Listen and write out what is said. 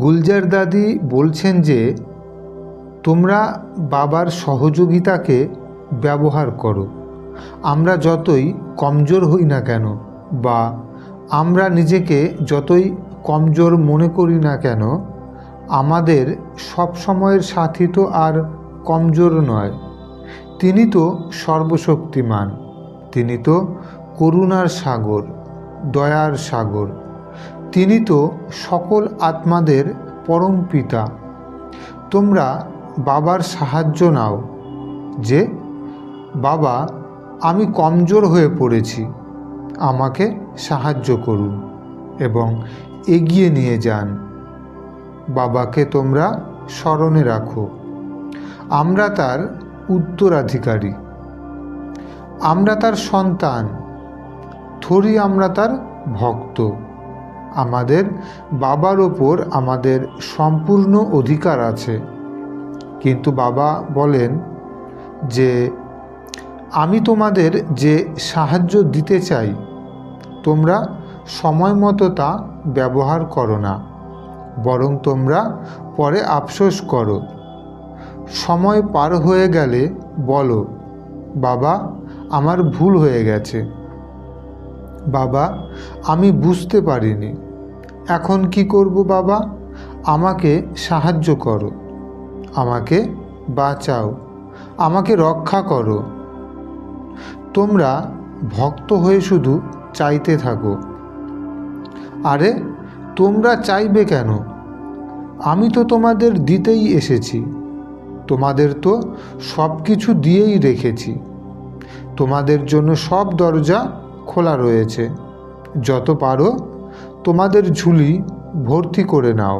গুলজার দাদি বলছেন যে, তোমরা বাবার সহযোগিতাকে ব্যবহার করো। আমরা যতই কমজোর হই না কেন বা আমরা নিজেকে যতই কমজোর মনে করি না কেন, আমাদের সব সময়ের সাথী তো আর কমজোর নয়। তিনি তো সর্বশক্তিমান। তিনি তো করুণার সাগর, দয়ার সাগর। তিনি তো সকল আত্মাদের পরম পিতা। তোমরা বাবার সাহায্য নাও যে, বাবা, আমি কমজোর হয়ে পড়েছি। আমাকে সাহায্য করুন এবং এগিয়ে নিয়ে যান। বাবাকে তোমরা স্মরণে রাখো। আমরা তার উত্তরাধিকারী। আমরা তার সন্তান। থরি আমরা তার ভক্ত। আমাদের বাবার ওপর আমাদের সম্পূর্ণ অধিকার আছে। কিন্তু বাবা বলেন যে, আমি তোমাদের যে সাহায্য দিতে চাই, তোমরা সময় মতো তা ব্যবহার করো না, বরং তোমরা পরে আফসোস করো। সময় পার হয়ে গেলে বলো, বাবা, আমার ভুল হয়ে গেছে। বাবা, আমি বুঝতে পারিনি। এখন কি করব বাবা? আমাকে সাহায্য করো। আমাকে বাঁচাও। আমাকে রক্ষা করো। তোমরা ভক্ত হয়ে শুধু চাইতে থাকো। আরে, তোমরা চাইবে কেন? আমি তো তোমাদের দিতেই এসেছি। তোমাদের তো সব কিছু দিয়েই রেখেছি। তোমাদের জন্য সব দরজা খোলা রয়েছে। যত পারো তোমাদের ঝুলি ভর্তি করে নাও।